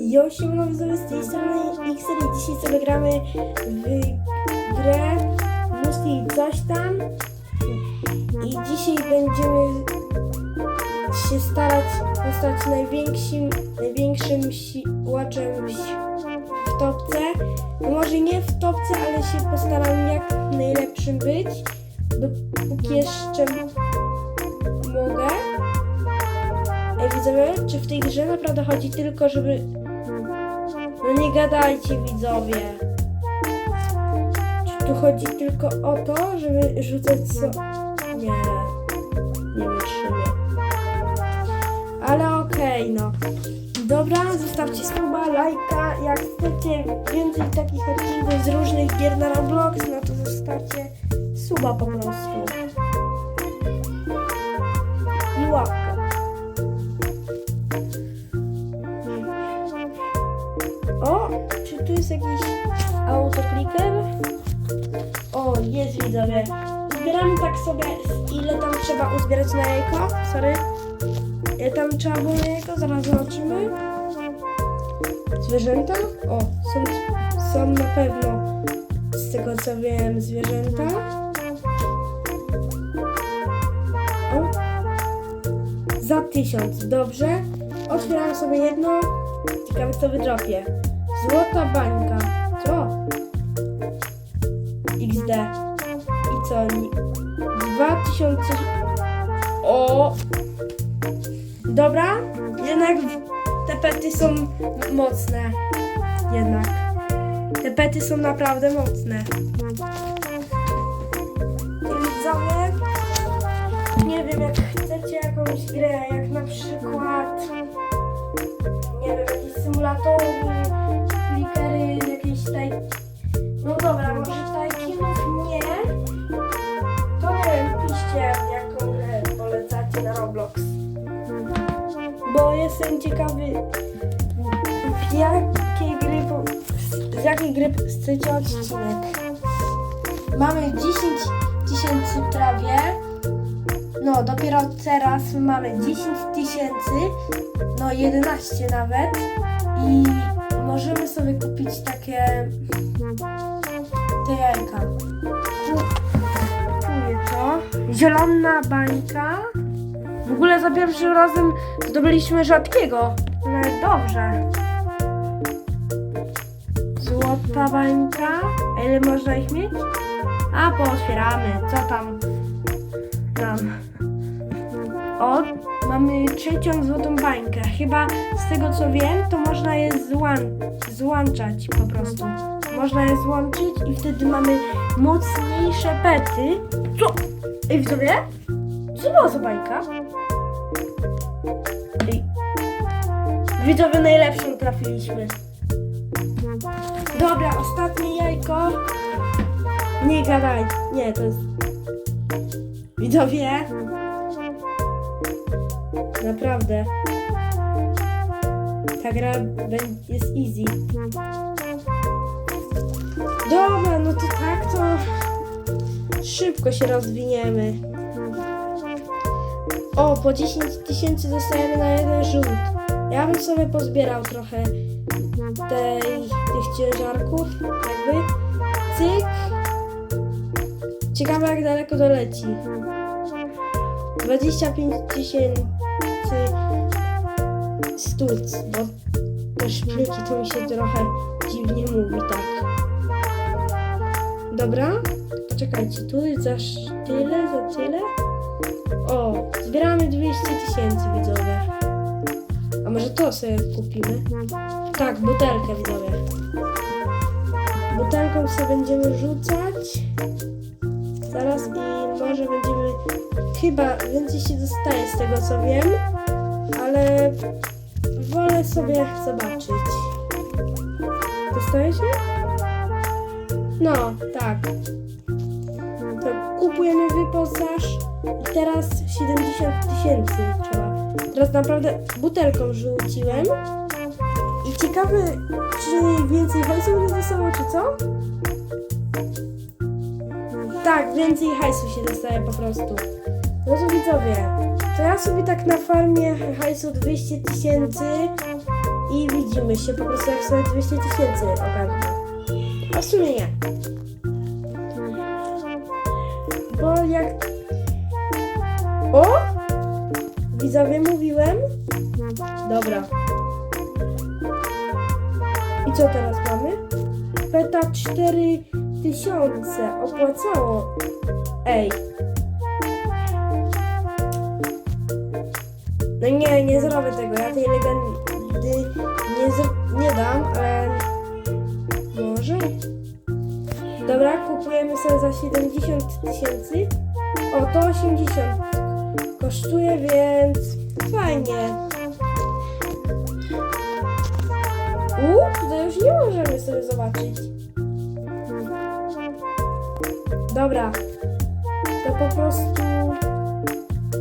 Jo, siemano widzowie, z tej strony Xer i dzisiaj sobie gramy w grę. Musti coś tam. I dzisiaj będziemy się starać zostać największym, największym siłaczem w- w topce. No może nie w topce, ale się postaram jak najlepszym być, dopóki jeszcze Ej, widzowie, czy w tej grze naprawdę chodzi tylko, żeby... No nie gadajcie, widzowie. Czy tu chodzi tylko o to, żeby rzucać co... Nie. Nie wytrzymię. Ale okej, no. Dobra, zostawcie suba, lajka. Jak chcecie więcej takich odcinków z różnych gier na Roblox, no to zostawcie suba po prostu. Sobie, ile tam trzeba uzbierać na jajko. Sorry. Ile tam trzeba było na jajko? Zaraz zobaczymy. Zwierzęta? O, są, są na pewno z tego co wiem zwierzęta. O, za tysiąc, dobrze. Otwieram sobie jedno. Ciekawe co wydropię. Złota bańka. Co? XD. I co? 2000. O! Dobra. Jednak te pety są mocne. Jednak. Te pety są naprawdę mocne. Widzowie, nie wiem, jak chcecie jakąś grę, jak na przykład nie wiem, jakieś symulatory, klikery, jakieś taj... No dobra, może tajkinów Bo jestem ciekawy, jakiej gry, z jakiej gry chcecie odcinek. Mamy 10 tysięcy prawie. No, dopiero teraz mamy 10 tysięcy, no 11 nawet. I możemy sobie kupić takie te jajka. Kupuję to. Zielona bańka. W ogóle za pierwszym razem zdobyliśmy rzadkiego. No dobrze. Złota bańka. A ile można ich mieć? A, pootwieramy. Co tam? Tam. O, mamy trzecią złotą bańkę. Chyba z tego co wiem, to można je złą złączać po prostu. Można je złączyć i wtedy mamy mocniejsze pety. Co? Ej, widzowie? Co była za bańka? Ej. Widzowie najlepszą trafiliśmy. Dobra, ostatnie jajko. Nie gadaj. Nie, to jest... Widzowie. Naprawdę. Ta gra jest easy. Dobra, no to tak to szybko się rozwiniemy. O, po 10 tysięcy dostajemy na jeden rzut. Ja bym sobie pozbierał trochę tej, tych ciężarków, jakby. Cyk. Ciekawe jak daleko doleci. 25 tysięcy sztuc, bo te szpilki to mi się trochę dziwnie mówi, tak. Dobra, poczekajcie, tu jest sz- tyle, za tyle. O, zbieramy 200 tysięcy widzowie. A może to sobie kupimy? Tak, butelkę widzowie. Butelką sobie będziemy rzucać. Zaraz i może będziemy. Chyba więcej się dostaje z tego co wiem, ale wolę sobie zobaczyć. Dostaje się? No, tak. To kupujemy wyposaż teraz 70 tysięcy trzeba. Teraz naprawdę butelką rzuciłem. I ciekawe, czy więcej hajsu będę dostawał, czy co? Tak, więcej hajsu się dostaje po prostu. No to widzowie, to ja sobie tak na farmie hajsu 200 tysięcy i widzimy się po prostu jak sobie 200 tysięcy ogarnę. A w sumie nie. Bo jak... O! Widzowie mówiłem? Dobra. I co teraz mamy? Peta 4000 opłacało. Ej. No nie, nie zrobię tego. Ja tej legendy nie, nie dam, ale może. Dobra, kupujemy sobie za 70 tysięcy. O, to 80 kosztuje, więc fajnie. Uuu, tutaj już nie możemy sobie zobaczyć. Dobra. To po prostu...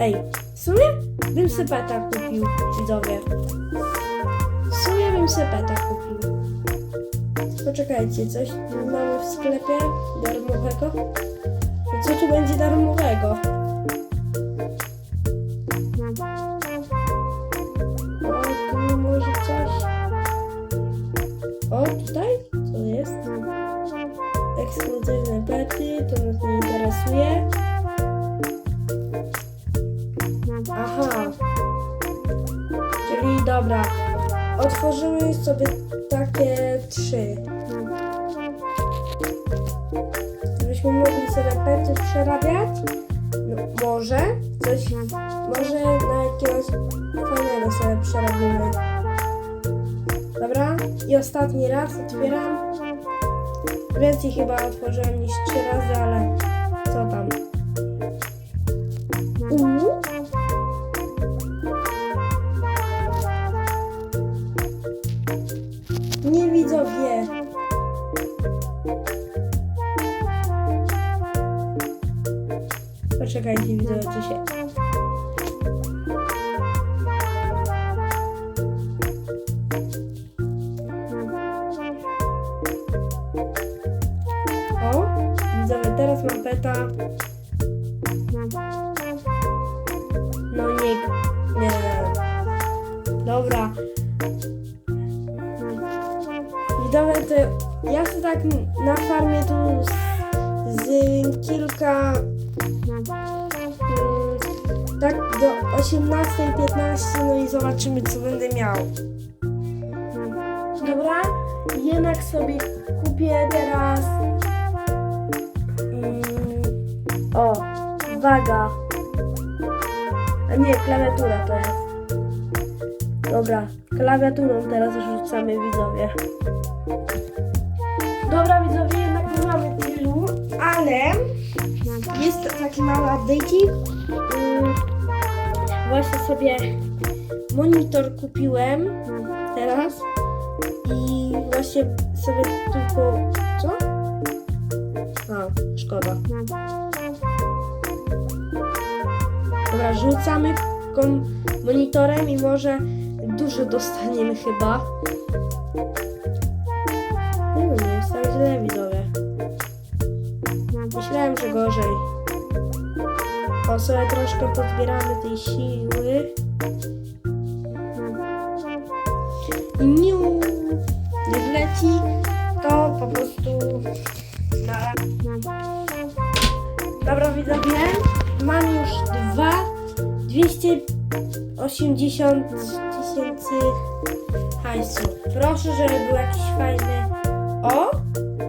Ej, w sumie bym se peta kupił, widzowie. W sumie bym se peta kupił. Poczekajcie, coś mamy w sklepie darmowego? Co tu będzie darmowego? Ekskluzywne pety, to nas nie interesuje. Aha. Czyli dobra. Otworzymy sobie takie trzy. Żebyśmy mogli sobie pety przerabiać. No, może coś, może na jakiegoś fajnego sobie przerobimy. Dobra, i ostatni raz otwieram. Więcej chyba otworzyłem niż trzy razy, ale No nie, nie. Dobra. Widzowie, to ja sobie tak na farmie tu z, z kilka tak do 18-15 no i zobaczymy co będę miał. Dobra, jednak sobie kupię teraz o, waga. A nie, klawiatura to jest. Dobra, klawiaturą teraz rzucamy widzowie. Dobra widzowie, jednak nie mamy tylu, ale jest taki mały update'ik. Mm, Właśnie sobie monitor kupiłem teraz i właśnie sobie tylko... Co? A, szkoda. Dobra, rzucamy monitorem i może dużo dostaniemy chyba. No nie jest tak źle, widzowie. Myślałem, że gorzej. O, sobie troszkę pozbieramy tej siły. Niu! Jak leci, to po prostu... Dobra, widzowie, mam już dwa 280 tysięcy hajsu. Proszę, żeby był jakiś fajny. O!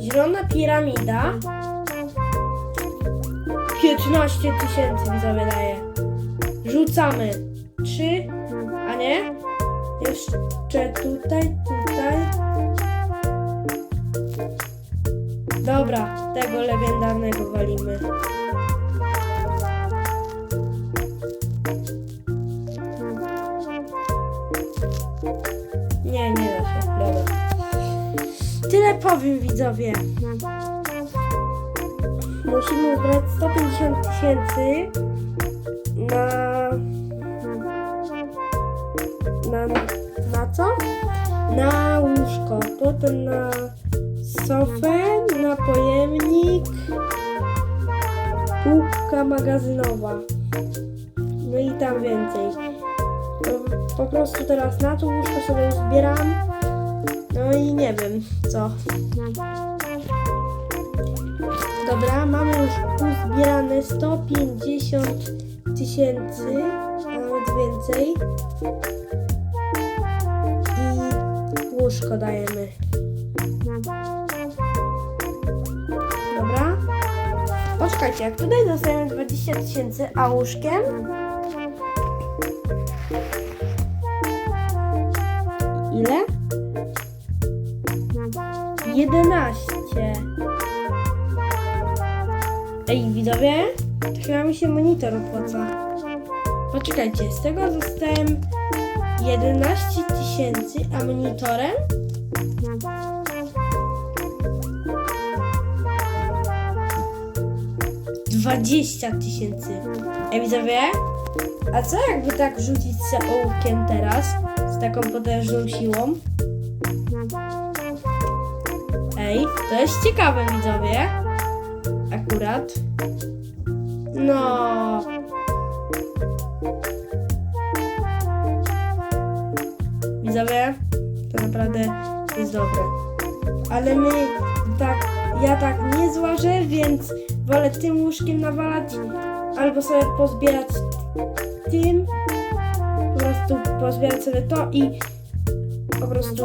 Zielona piramida. 15 tysięcy widzowie daje. Rzucamy. 3, a nie? Jeszcze tutaj, tutaj. Dobra, tego legendarnego walimy. Nie, nie da się. Dobra. Tyle powiem widzowie. Musimy ubrać 150 tysięcy na... na... na co? Na łóżko, potem na sofę, na pojemnik, półka magazynowa. No i tam więcej. Po prostu teraz na to łóżko sobie pozbieram. No i nie wiem co. Dobra, mamy już uzbierane 150 tysięcy, a nawet więcej. I łóżko dajemy. Dobra. Poczekajcie, jak tutaj dostajemy 20 tysięcy, a łóżkiem? Ile? 11. Ej, widzowie, to chyba mi się monitor opłaca. Poczekajcie, z tego dostałem 11 tysięcy, a monitorem? Dwadzieścia tysięcy. Ej, widzowie, a co jakby tak rzucić se ołkiem teraz? Taką potężną siłą? Ej, to jest ciekawe, widzowie. Akurat. No. Widzowie, to naprawdę jest dobre. Ale my tak, ja tak nie złażę, więc wolę tym łóżkiem nawalać albo sobie pozbierać tym. Prostu pozbierać sobie to i po prostu,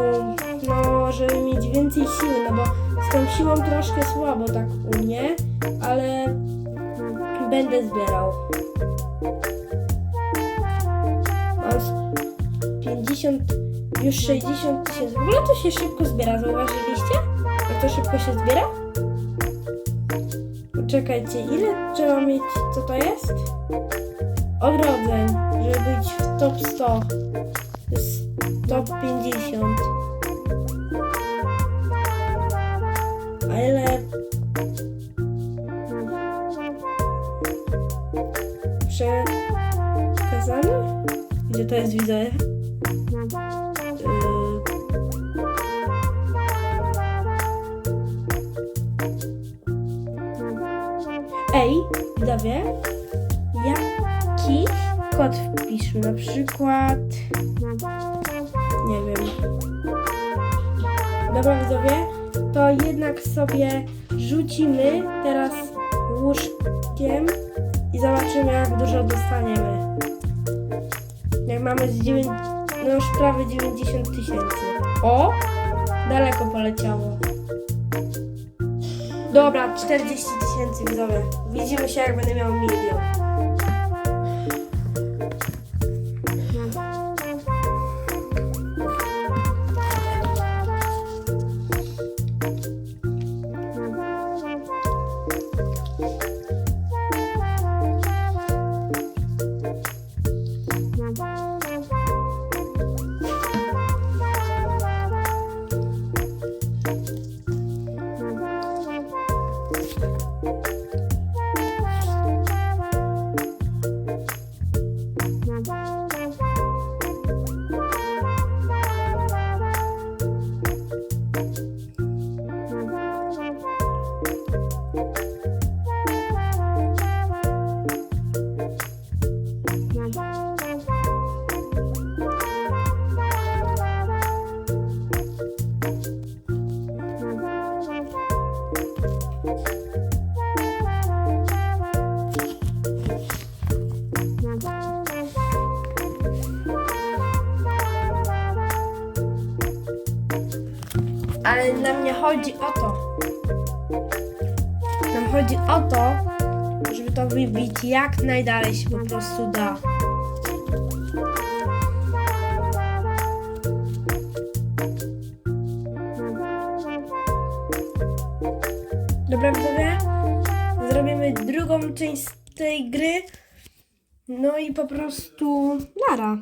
no, żeby mieć więcej siły, no bo z tą siłą troszkę słabo tak u mnie, ale będę zbierał. Mam z 50, już 60 tysięcy. W ogóle to się szybko zbiera, zauważyliście? Jak to szybko się zbiera? Poczekajcie, ile trzeba mieć, co to jest? Odrodzeń, żeby być w top 100. To jest top 50. A ile... Przekazane? Gdzie to jest widzowie? Yy. Ej, widzowie, kod wpiszmy? Na przykład... Nie wiem. Dobra, widzowie, to jednak sobie rzucimy teraz łóżkiem i zobaczymy, jak dużo dostaniemy. Jak mamy z 9, no już prawie 90 tysięcy. O! Daleko poleciało. Dobra, 40 tysięcy widzowie. Widzimy się, jak będę miał milion. Ale nam nie chodzi o to. Nam chodzi o to, żeby to wybić jak najdalej się po prostu da. Dobra, widzowie? Zrobimy drugą część tej gry. No i po prostu nara.